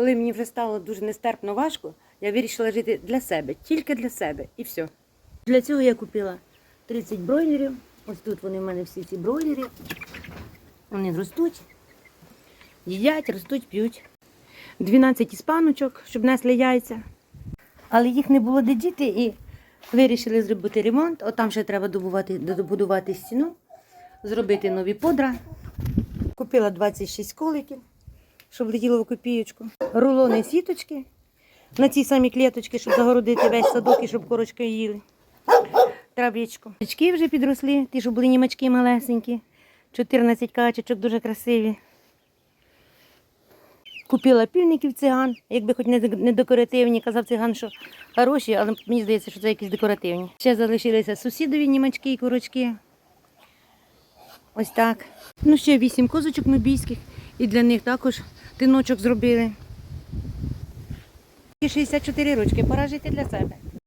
Коли мені вже стало дуже нестерпно важко, я вирішила жити для себе, тільки для себе і все. Для цього я купила 30 бройлерів. Ось тут вони в мене всі ці бройлери. Вони ростуть, їдять, ростуть, п'ють. 12 іспаночок, щоб несли яйця. Але їх не було де діти і вирішили зробити ремонт. От там ще треба добувати, добудувати стіну, зробити нові подра. Купила 26 коликів, щоб летіло в копієчку. Рулони сіточки на ці самі клеточки, щоб загородити весь садок і щоб корочки їли. Травичку. Качки вже підросли, ті, що були німачки малесенькі. 14 качечок дуже красиві. Купила півників циган, якби хоч не декоративні, казав циган, що хороші, але мені здається, що це якісь декоративні. Ще залишилися сусідові німачки і курочки. Ось так. Ну, ще вісім козочок нубійських, і для них також тиночок зробили. 64 ручки, пора жити для себе.